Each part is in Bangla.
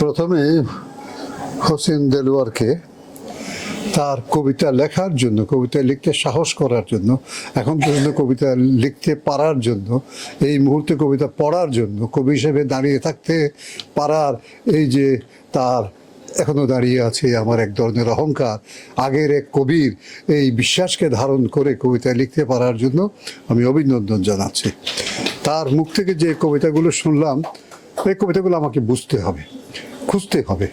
প্রথমে হোসেন দেলোয়ারকে তার কবিতা লেখার জন্য, কবিতা লিখতে সাহস করার জন্য, এখন পর্যন্ত কবিতা লিখতে পারার জন্য, এই মুহূর্তে কবিতা পড়ার জন্য, কবি হিসেবে দাঁড়িয়ে থাকতে পারার এই যে তার এখনও দাঁড়িয়ে আছে আমার এক ধরনের অহংকার, আগের এক কবির এই বিশ্বাসকে ধারণ করে কবিতা লিখতে পারার জন্য আমি অভিনন্দন জানাচ্ছি। তার মুখ থেকে যে কবিতাগুলো শুনলাম, এই কবিতাগুলো আমাকে বুঝতে হবে। খুঁজতে হবে।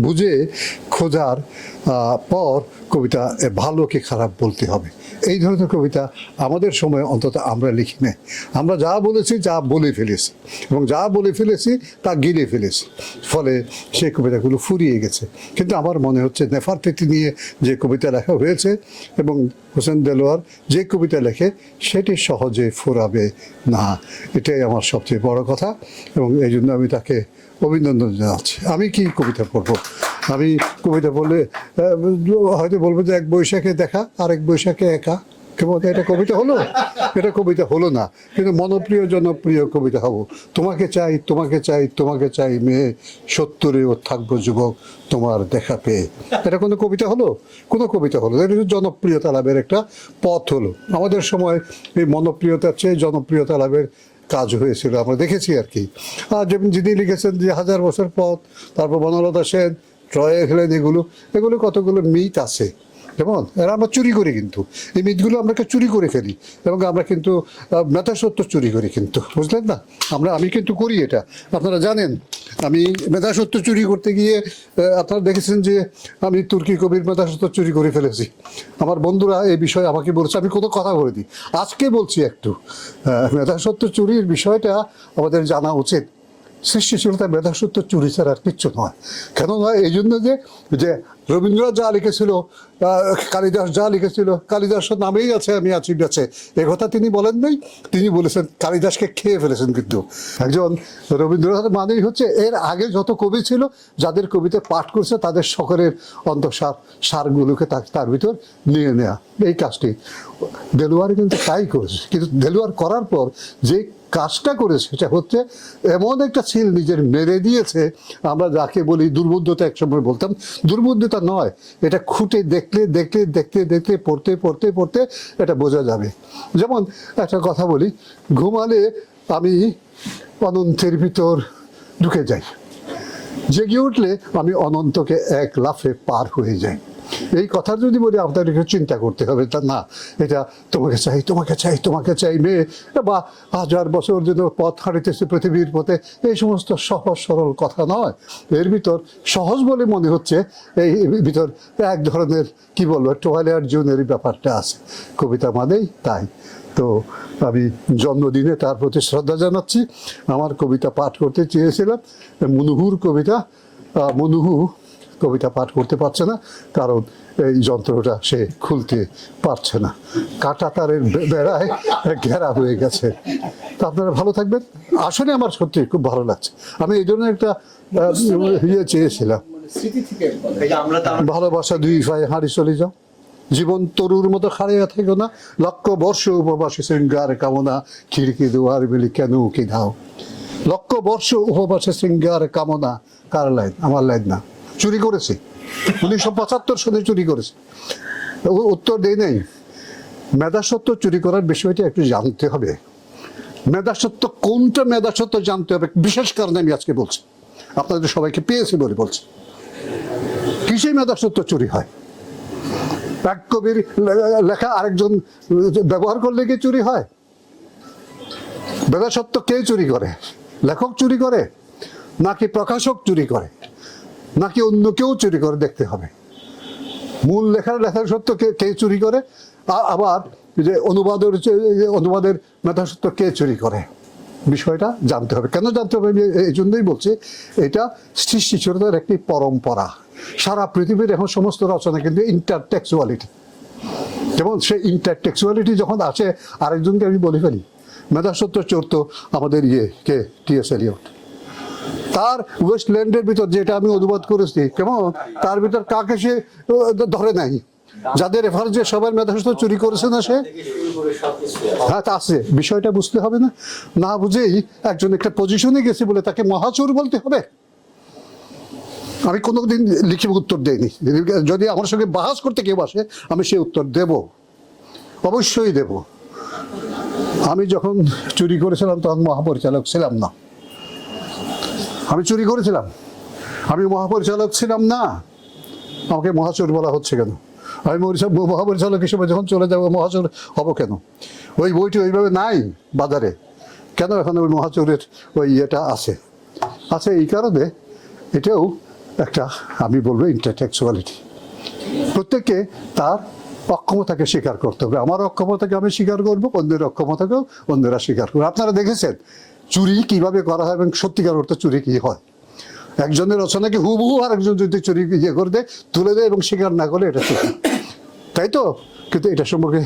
বুঝে খোঁজার পর কবিতা এ, ভালো কি খারাপ বলতে হবে। এই ধরনের কবিতা আমাদের সময় অন্তত আমরা লিখি না আমরা যা বলেছি যা বলে ফেলেছি এবং যা বলে ফেলেছি তা গিলে ফেলেছি। ফলে সেই কবিতাগুলো ফুরিয়ে গেছে। কিন্তু আমার মনে হচ্ছে নেফারতিথি নিয়ে যে কবিতা লেখা হয়েছে এবং হোসেন দেলোয়ার যে কবিতা লেখে সেটি সহজে ফুরাবে না। এটাই আমার সবচেয়ে বড় কথা এবং এই জন্য আমি তাকে অভিনন্দন জানাচ্ছি। আমি কি কবিতা পড়ব? আমি কবিতা বললে হয়তো বলব যে এক বৈশাখে দেখা আর এক বৈশাখে একা। কেমন এটা কবিতা হলো? এটা কবিতা হলো না। কিন্তু মনপ্রিয়, জনপ্রিয় কবিতা হব। তোমাকে চাই তোমাকে চাই তোমাকে চাই মেয়ে সত্তরেও থাকব যুবক, তোমার দেখা পেয়ে। এটা কোনো কবিতা হলো? কোনো কবিতা হলো এটা জনপ্রিয়তা লাভের একটা পথ হলো। আমাদের সময় এই মনপ্রিয়তার চেয়ে জনপ্রিয়তা লাভের কাজ হয়েছিল, আমরা দেখেছি আর কি। আর যেমন যিনি লিখেছেন যে হাজার বছর পথ, তারপর বনলতা সেন ট্রয়ে হেলেন, এগুলো এগুলো কতগুলো মিথ আছে। যেমন এরা আমরা চুরি করি কিন্তু। এই মিথগুলো আমরা চুরি করে ফেলি। এবং আমরা কিন্তু মেধাসত্ব চুরি করি কিন্তু। বুঝলেন না? আমরা, আমি কিন্তু করি এটা। আপনারা জানেন, আমি মেধাসত্ব চুরি করতে গিয়ে আপনারা দেখেছেন যে আমি তুর্কি কবির মেধাসত্ব চুরি করে ফেলেছি। আমার বন্ধুরা এই বিষয়ে আমাকে বলেছে, আমি কোনো কথা বলে দিই আজকে বলছি একটু মেধাসত্ব চুরির বিষয়টা আমাদের জানা উচিত। সৃষ্টিশীলতা মেধাসত্ব চুরি ছাড়া আর কিচ্ছু নয়। কেন নয় এই জন্য যে রবীন্দ্রনাথ যা লিখেছিল কালিদাস যা লিখেছিল কালিদাসের নামেই আছে, আমি আছি বেঁচে। এ কথা তিনি বলেন নাই, তিনি বলেছেন কালিদাসকে খেয়ে ফেলেছেন কিন্তু। একজন রবীন্দ্রনাথ মানেই হচ্ছে এর আগে যত কবি ছিল, যাদের কবিতা পাঠ করছে, তাদের সকলের অন্তঃসার, সারগুলোকে তার তার ভিতর নিয়ে নেওয়া এই কাজটি। দেলোয়ার কিন্তু তাই করেছে। কিন্তু দেলুয়ার করার পর যে কাজটা করেছে, সেটা হচ্ছে এমন একটা ছিল, নিজের মেরে দিয়েছে। আমরা যাকে বলি দুর্বুদ্ধতা একসময় বলতাম। দুর্বুদ্ধতা নয়। এটা খুঁটে দেখলে দেখলে, দেখতে দেখতে পড়তে পড়তে পড়তে এটা বোঝা যাবে। যেমন একটা কথা বলি, ঘুমালে আমি অনন্তের ভিতর ঢুকে যাই। জেগে উঠলে আমি অনন্তকে এক লাফে পার হয়ে যাই। এই কথা যদি বলি আপনাদেরকে চিন্তা করতে হবে, তা না, এটা তোমাকে চাই তোমাকে চাই তোমাকে চাই, মেয়ে, বা হাজার বছর যদি পথ হারিতেছে পৃথিবীর পথে, এই সমস্ত সহজ সরল কথা নয়। এর ভিতর সহজ বলে মনে হচ্ছে, এই ভিতর এক ধরনের, কি বলব টয়লেট জোনের ব্যাপারটা আছে। কবিতা মানেই তাই। তো আমি জন্মদিনে তার প্রতি শ্রদ্ধা জানাচ্ছি। আমার কবিতা পাঠ করতে চেয়েছিলাম, মনুহুর কবিতা মনুহু কবিতা পাঠ করতে পারছে না, কারণ এই যন্ত্রটা সে খুলতে পারছে না। কাটা তারের বেড়ায় ঘেরা হয়ে গেছে। তা আপনারা ভালো থাকবেন। আসলে আমার সত্যি খুব ভালো লাগছে। আমি এই জন্য একটা ইয়ে চেয়েছিলাম। ভালোবাসা দুই ভাই হাঁড়ি চলে যাও। জীবন তরুর মতো খাড়িয়া থেকো না। লক্ষ বর্ষ উপবাসী শৃঙ্গার কামনা খিড়কি দুয়ার মিলি কেন কি দাও? লক্ষ বর্ষ উপবাসে শৃঙ্গার কামনা কার লাইন? আমার লাইন না। চুরি করেছে। উনিশশো পঁচাত্তর সনে চুরি করেছে। উত্তর দেই নাই। মেধাসত্ব চুরি করার বিষয়টা একটু জানতে হবে। মেধাসত্ব কোনটা মেধাসত্ব জানতে হবে? বিশেষ কারণে আমি আজকে বলছি। আপনাদের সবাইকে পেয়েছি বলে বলছি। কিসে মেধাসত্ব চুরি হয়? এক কবির লেখা আরেকজন ব্যবহার করলে কি চুরি হয়? মেধাসত্ব কে চুরি করে? লেখক চুরি করে? নাকি প্রকাশক চুরি করে? নাকি অন্য কেউ চুরি করে দেখতে হবে? মূল লেখার লেখার সত্য কে কে চুরি করে? আবার যে অনুবাদের অনুবাদের মেধাসত্ব কে চুরি করে? বিষয়টা জানতে হবে। কেন জানতে হবে? আমি এই জন্যই বলছি, এটা সৃষ্টিশীলতার একটি পরম্পরা। সারা পৃথিবীর এখন সমস্ত রচনা কিন্তু ইন্টারটেক্সুয়ালিটি যেমন সেই ইন্টারটেক্সুয়ালিটি যখন আসে, আরেকজনকে আমি বলে ফেলি মেধাসত্ব চোর আমাদের ইয়ে কে? T S Elliot. তার ওয়েস্টল্যান্ডের ভিতর যেটা আমি অনুবাদ করেছি, কেমন? তার ভিতর কাকে সে ধরে নাই। যাদের রেফারেন্সে সবার মেধাস্ত চুরি করেছে না সে? হ্যাঁ তা আছে। বিষয়টা বুঝতে হবে না। না বুঝেই একজন একটা পজিশনে গেছে বলে তাকে মহাচোর বলতে হবে। আমি কোনোদিন লিখে উত্তর দেইনি। যদি আমার সঙ্গে বাহাস করতে কেউ আসে, আমি সেই উত্তর দেব। অবশ্যই দেব। আমি যখন চুরি করেছিলাম, তখন মহাপরিচালক ছিলাম না। আমি চুরি করেছিলাম। আমি মহাপরিচালক ছিলাম না। আমাকে মহাচোর বলা হচ্ছে কেন? আমি মহাপরিচালক হিসেবে যখন চলে যাব, মহাচোর হব কেন? ওই বইটি ওইভাবে নাই বাজারে। কেন এখন ওই মহাচোরের ওই ইয়েটা আছে? আছে এই কারণে এটাও একটা, আমি বলব ইন্টারটেক্সুয়ালিটি প্রত্যেককে তার অক্ষমতাকে স্বীকার করতে হবে। আমার অক্ষমতাকে আমি স্বীকার করব, অন্যের অক্ষমতাকেও অন্যরা স্বীকার করবে। আপনারা দেখেছেন চুরি কীভাবে করা হয় এবং সত্যিকার অর্থে চুরি কি হয়? একজনের রচনাকে হুবহু আর একজন যদি চুরি ইয়ে করে দেয়, তুলে দেয় এবং স্বীকার না করে, এটা চুরি। তাই তো? কিন্তু এটা সম্পর্কে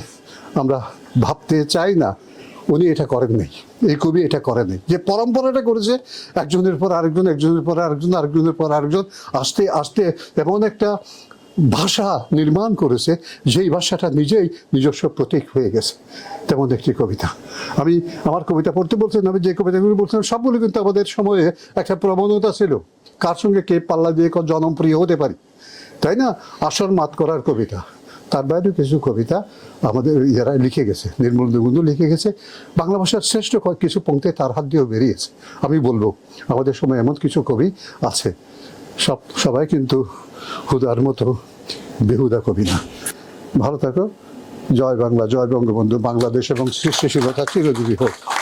আমরা ভাবতে চাই না। উনি এটা করেন নাই। এই কবি এটা করেন নাই। যে পরম্পরাটা করেছে, একজনের পর আরেকজন, একজনের পর আরেকজন, আরেকজনের পর আরেকজন, আস্তে আস্তে, এমন একটা ভাষা নির্মাণ করেছে, যেই ভাষাটা নিজেই নিজস্ব প্রতীক হয়ে গেছে। তেমন একটি কবিতা। আমি আমার কবিতা পড়তে বলছেন, আমি যে কবিতাগুলো বলছিলাম, সবগুলো কিন্তু আমাদের সময়ে একটা প্রবণতা ছিল। কার সঙ্গে কে পাল্লা দিয়ে জনপ্রিয় হতে পারি? তাই না? আসর মাত করার কবিতা। তার বাইরেও কিছু কবিতা আমাদের ইয়ারা লিখে গেছে, নির্মল দুগুন্দ লিখে গেছে। বাংলা ভাষার শ্রেষ্ঠ কিছু পঙ্ক্তি তার হাত দিয়েও বেরিয়েছে। আমি বলব, আমাদের সময় এমন কিছু কবি আছে সব, সবাই কিন্তু হুদার মতো বেহুদা কবি না। ভালো থাকো। জয় বাংলা, জয় বঙ্গবন্ধু। বাংলাদেশ এবং সৃষ্টিশীলতা চিরজীবী হোক।